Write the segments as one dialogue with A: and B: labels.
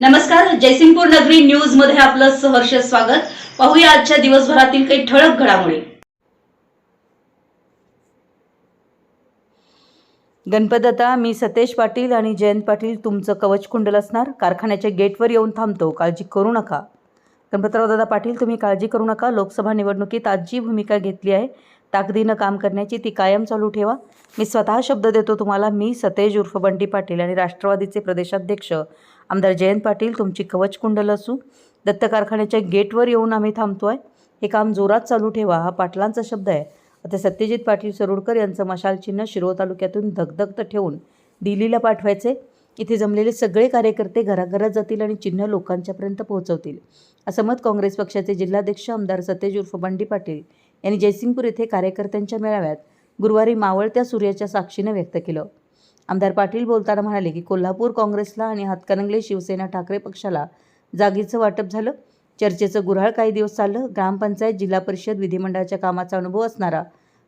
A: नमस्कार जयसिंगपूर नगरी न्यूजमध्ये आपलं सहर्ष स्वागत. पाहूया आजच्या दिवसभरातील काही ठळक घडामोडी. गणपतदाता मी सतेश पाटील आणि जयंत पाटील तुमचं कवच कुंडल असणार. कारखान्याच्या गेटवर येऊन थांबतो. काळजी करू नका. गणपतराव दादा पाटील तुम्ही काळजी करू नका. लोकसभा निवडणुकीत आज जी भूमिका घेतली आहे. ताकदीनं काम करण्याची ती कायम चालू ठेवा. मी स्वतः शब्द देतो तुम्हाला. मी सतेज उर्फ बंटी पाटील आणि राष्ट्रवादीचे प्रदेशाध्यक्ष. आमदार जयंत पाटील तुमची कवच कुंडल असू दत्त कारखान्याच्या गेटवर येऊन आम्ही थांबतो आहे हे काम जोरात चालू ठेवा हा पाटलांचा शब्द आहे. आता सत्यजित पाटील सरोडकर यांचं मशाल चिन्ह शिरोळ तालुक्यातून धगधगत ठेवून दिल्लीला पाठवायचे. इथे जमलेले सगळे कार्यकर्ते घराघरात जातील आणि चिन्ह लोकांच्यापर्यंत पोहोचवतील. असं मत काँग्रेस पक्षाचे जिल्हाध्यक्ष आमदार सतेज उर्फ बंडी पाटील यांनी जयसिंगपूर येथे कार्यकर्त्यांच्या मेळाव्यात गुरुवारी मावळत्या सूर्याच्या साक्षीनं व्यक्त केलं. आमदार पाटील बोलताना म्हणाले की कोल्हापूर काँग्रेसला आणि हातकणंगले शिवसेना ठाकरे पक्षाला जागीचं वाटप झालं. चर्चेचं गुऱ्हाळ काही दिवस चाललं. ग्रामपंचायत जिल्हा परिषद विधिमंडळाच्या कामाचा अनुभव असणारा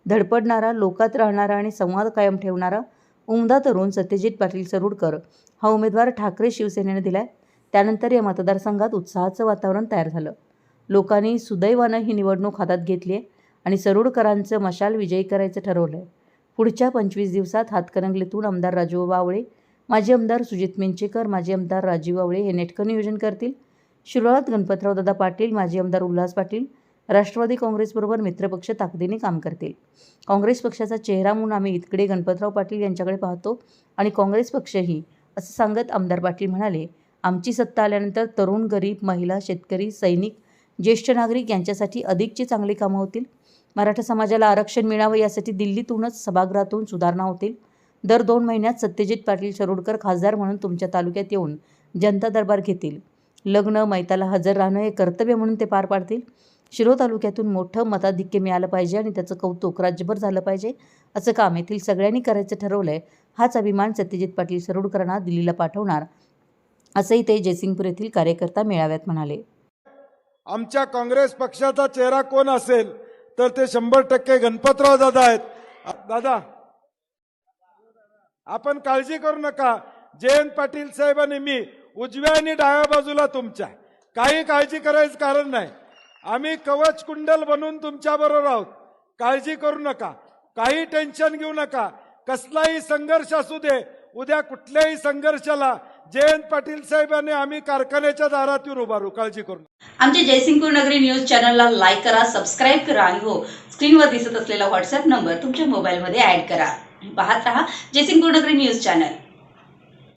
A: धडपडणारा लोकात राहणारा आणि संवाद कायम ठेवणारा उमदा तरुण सत्यजित पाटील सरुडकर हा उमेदवार ठाकरे शिवसेनेने दिलाय. त्यानंतर या मतदारसंघात उत्साहाचं वातावरण तयार झालं. लोकांनी सुदैवानं ही निवडणूक हातात घेतली आहे आणि सरुडकरांचं मशाल विजयी करायचं ठरवलं आहे पुढच्या पंचवीस दिवसात हातकणंगलेतून आमदार राजू वावळे माजी आमदार सुजित मिंचेकर माजी आमदार राजीव आवळे हे नेटकं नियोजन करतील. शिरोळात गणपतराव दादा पाटील माजी आमदार उल्हास पाटील राष्ट्रवादी काँग्रेसबरोबर मित्रपक्ष ताकदीने काम करतील. काँग्रेस पक्षाचा चेहरा म्हणून आम्ही इकडे गणपतराव पाटील यांच्याकडे पाहतो आणि काँग्रेस पक्षही असं सांगत आमदार पाटील म्हणाले आमची सत्ता आल्यानंतर तरुण गरीब महिला शेतकरी सैनिक ज्येष्ठ नागरिक यांच्यासाठी अधिकची चांगली कामं होतील. मराठा समाजाला आरक्षण मिळावं यासाठी दिल्लीतूनच सभागृहातून सुधारणा होतील. दर दोन महिन्यात सत्यजित पाटील सरोडकर खासदार म्हणून तुमच्या तालुक्यात येऊन जनता दरबार घेतील. लग्न मैताला हजर राहणं हे कर्तव्य म्हणून ते पार पाडतील. शिरो तालुक्यातून मोठं मताधिक्य मिळालं पाहिजे आणि त्याचं कौतुक राज्यभर झालं पाहिजे असं काम येथील सगळ्यांनी करायचं ठरवलंय हाच अभिमान सत्यजित पाटील सरोडकरांना दिल्लीला पाठवणार असंही ते जयसिंगपूर येथील कार्यकर्ता मेळाव्यात म्हणाले.
B: आमच्या काँग्रेस पक्षाचा चेहरा कोण असेल? तर ते शंभर टक्के गणपतराव दादा आहेत. दादा आपण काळजी करू नका. जयंत पाटील साहेब आणि मी उजव्या आणि डाव्या बाजूला तुमच्या. काही काळजी करायचं कारण नाही. आम्ही कवच कुंडल बनून तुमच्या बरोबर आहोत. काळजी करू नका. काही टेन्शन घेऊ नका. कसलाही संघर्ष असू दे उद्या कुठल्याही संघर्षाला जयंत पाटील साहेबांनी आम्ही कारखान्याच्या दारात येऊन उभारू काळजी करू
A: आमच्या जयसिंगपूर नगरी न्यूज चॅनलला लाईक करा सबस्क्राईब करा आणि हो स्क्रीनवर दिसत असलेला व्हॉट्सअप नंबर तुमच्या मोबाईलमध्ये ऍड करा. पाहत रहा जयसिंगपूर नगरी न्यूज चॅनल.